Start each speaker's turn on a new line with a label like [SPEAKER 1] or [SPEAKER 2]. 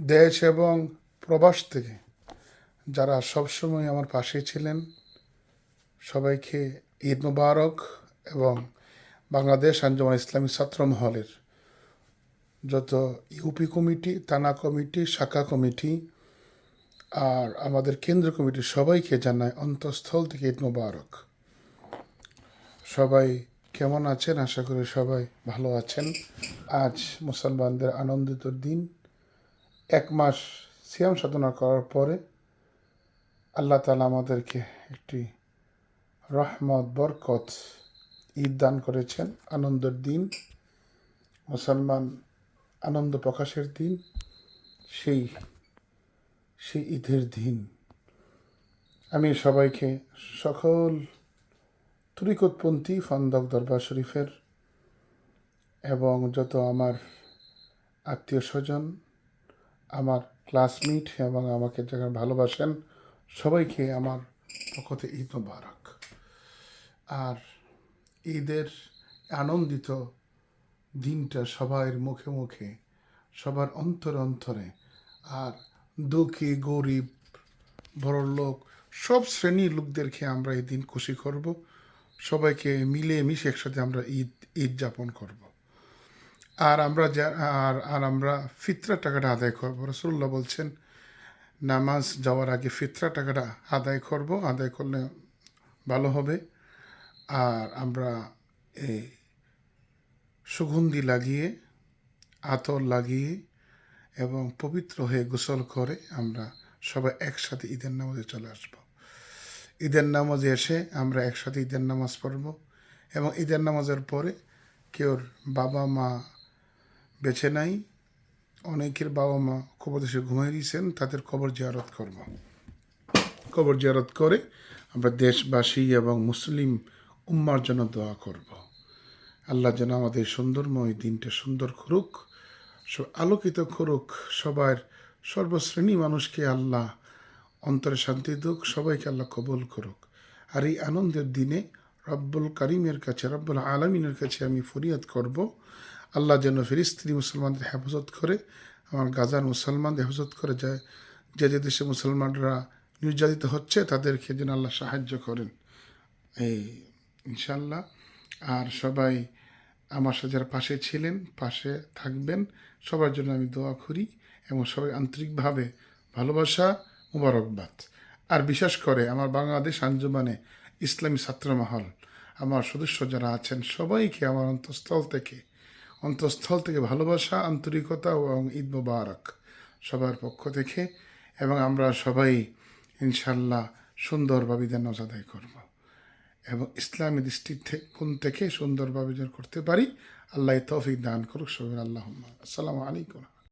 [SPEAKER 1] দেশ এবং প্রবাস থেকে যারা সবসময় আমার পাশে ছিলেন, সবাইকে ঈদ মুবারক এবং বাংলাদেশ আঞ্জুমান ইসলামী ছাত্র মহলের যত ইউপি কমিটি, থানা কমিটি, শাখা কমিটি আর আমাদের কেন্দ্র কমিটি, সবাইকে জানায় অন্তঃস্থল থেকে ঈদ মুবারক। সবাই কেমন আছেন? আশা করি সবাই ভালো আছেন। আজ মুসলমানদের আনন্দিত দিন। এক মাস সিয়াম সাধনা করার পরে আল্লাহ তালা আমাদেরকে একটি রহমত, বরকত ঈদ দান করেছেন। আনন্দের দিন, মুসলমান আনন্দ প্রকাশের দিন, সেই সেই ঈদের দিন। আমি সবাইকে সকল তরিকতপন্থী ফন্দক দরবার শরীফের এবং যত আমার আত্মীয় স্বজন ক্লাসমেট এবং আমাকে যারা ভালোবাসেন, সবাইকে আমার পক্ষতে ঈদ মোবারক। আর ঈদের আনন্দিত দিনটা সবার মুখে মুখে, সবার অন্তরে অন্তরে। আর দুঃখী, গরিব, বড় লোক, সব শ্রেণির লোকদেরকে আমরা এই দিন খুশি করব। সবাইকে মিলে মিশে একসাথে আমরা ঈদ ঈদ যাপন করব। আর আমরা যা, আর আর আমরা ফিতরা টাকাটা আদায় করব। রসুল্লাহ বলছেন, নামাজ যাওয়ার আগে ফিতরা টাকাটা আদায় করব। আদায় করলে ভালো হবে। আর আমরা এই সুগন্ধি লাগিয়ে, আতর লাগিয়ে এবং পবিত্র হয়ে গোসল করে আমরা সবাই একসাথে ঈদের নামাজে চলে আসব। ঈদের নামাজে এসে আমরা একসাথে ঈদের নামাজ পড়ব এবং ঈদের নামাজের পরে কেউর বাবা মা বেছে নাই। অনেকের বাবা মা কবর দেশে ঘুমিয়ে দিয়েছেন, তাদের কবর জিয়ারত করব। কবর জিয়ারত করে আমরা দেশবাসী এবং মুসলিম উম্মার জন্য দোয়া করব। আল্লাহ যেন আমাদের সুন্দরময় দিনটা সুন্দর করুক আলোকিত করুক, সবার সর্বশ্রেণী মানুষকে আল্লাহ অন্তরে শান্তি দুক, সবাইকে আল্লাহ কবল করুক। আর এই আনন্দের দিনে রব্বুল করিমের কাছে, রব্বুল আলমিনের কাছে আমি ফরিয়াদ করব আল্লাহ যেন ফিরিস্ত্রি মুসলমানদের হেফাজত করে আমার গাজার মুসলমানদের হেফাজত করে যায় যে যে দেশে মুসলমানরা নির্যাতিত হচ্ছে, তাদেরকে যেন আল্লাহ সাহায্য করেন। এই ইনশাল্লাহ আর সবাই আমার সাথে যারা পাশে ছিলেন, পাশে থাকবেন, সবার জন্য আমি দোয়া করি, এবং সবাই আন্তরিকভাবে ভালোবাসা মুবারকবাদ। আর বিশেষ করে আমার বাংলাদেশ আঞ্জুমানে ইসলামী ছাত্র মহল আমার সদস্য যারা আছেন, সবাইকে আমার অন্তঃস্থল থেকে অন্তঃস্থল থেকে ভালোবাসা, আন্তরিকতা এবং ঈদ মুবারক সবার পক্ষ থেকে এবং আমরা সবাই ইনশাল্লাহ সুন্দরভাবে নামাজ আদায় করব। এবং ইসলামী দৃষ্টির কোন থেকে সুন্দরভাবে যেন করতে পারি। আল্লাহ তৌফিক দান করুক সবাই। আল্লাহ আসসালামু আলাইকুম।